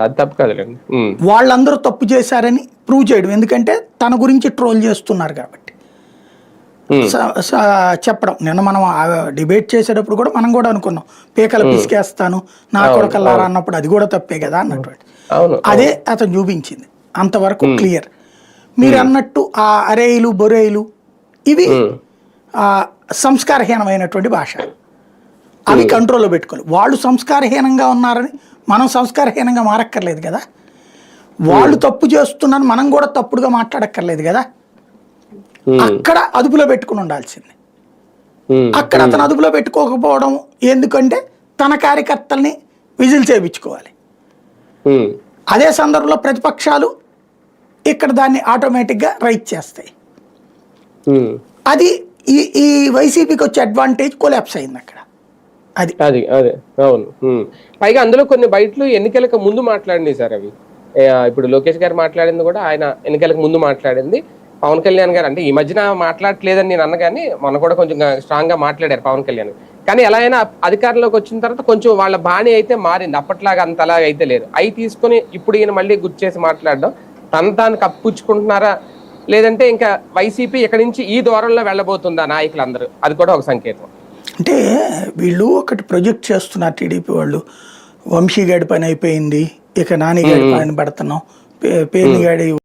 అది తప్పు కదలేండి. ఉమ్, వాళ్ళందరూ తప్పు చేశారని ప్రూవ్ చేయడం. ఎందుకంటే తన గురించి ట్రోల్ చేస్తున్నారు కాబట్టి. చెప్పడం. నిన్న మనం డిబేట్ చేసేటప్పుడు కూడా మనం కూడా అనుకున్నాం. పీకలు పిసికేస్తాను నా కొడకల్లారా అన్నప్పుడు అది కూడా తప్పే కదా అన్నటువంటి. అదే అతను చూపించింది. అంతవరకు క్లియర్ మీరు అన్నట్టు ఆ అరేయిలు బొరేయిలు ఇవి ఆ, సంస్కారహీనమైనటువంటి భాష. అవి కంట్రోల్లో పెట్టుకోవాలి. వాళ్ళు సంస్కారహీనంగా ఉన్నారని మనం సంస్కారహీనంగా మారక్కర్లేదు కదా? వాళ్ళు తప్పు చేస్తున్నారని మనం కూడా తప్పుడుగా మాట్లాడక్కర్లేదు కదా? ఉమ్, అక్కడ అదుపులో పెట్టుకుని ఉండాల్సింది. ఉమ్, అక్కడ అతను అదుపులో పెట్టుకోకపోవడం ఎందుకంటే తన కార్యకర్తల్ని విజిల్ చేయించుకోవాలి. అదే సందర్భంలో ప్రతిపక్షాలు ఇక్కడ దాన్ని ఆటోమేటిక్గా రైట్ చేస్తాయి. అది ఈ ఈ వైసీపీకి వచ్చే అడ్వాంటేజ్ కొలాప్స్ అయింది అక్కడ. అది. అది అదే అవును పైగా అందులో కొన్ని బయటలు ఎన్నికలకు ముందు మాట్లాడినాయి సార్ అవి. ఇప్పుడు లోకేష్ గారు మాట్లాడింది కూడా ఆయన ఎన్నికలకు ముందు మాట్లాడింది. పవన్ కళ్యాణ్ గారు అంటే ఈ మధ్యన మాట్లాడట్లేదని నేను అన్నగానే కానీ మొన్న కూడా కొంచెం స్ట్రాంగ్గా మాట్లాడారు పవన్ కళ్యాణ్. కానీ ఎలా అయినా అధికారంలోకి వచ్చిన తర్వాత కొంచెం వాళ్ళ బాణి అయితే మారింది. అప్పట్లాగా అంతలా అయితే లేదు. అవి తీసుకొని ఇప్పుడు ఈయన మళ్ళీ గుర్తు చేసి మాట్లాడడం తన తాను కప్పుచ్చుకుంటున్నారా లేదంటే ఇంకా వైసీపీ ఇక్కడి నుంచి ఈ దూరంలో వెళ్ళబోతుందా నాయకులందరూ? అది కూడా ఒక సంకేతం. అంటే వీళ్ళు ఒకటి ప్రొజెక్ట్ చేస్తున్నారు టీడీపీ వాళ్ళు. వంశీ గడి పని అయిపోయింది. ఇక నాని గడి పని పెడుతున్నాం. పే- పేర్ని గడి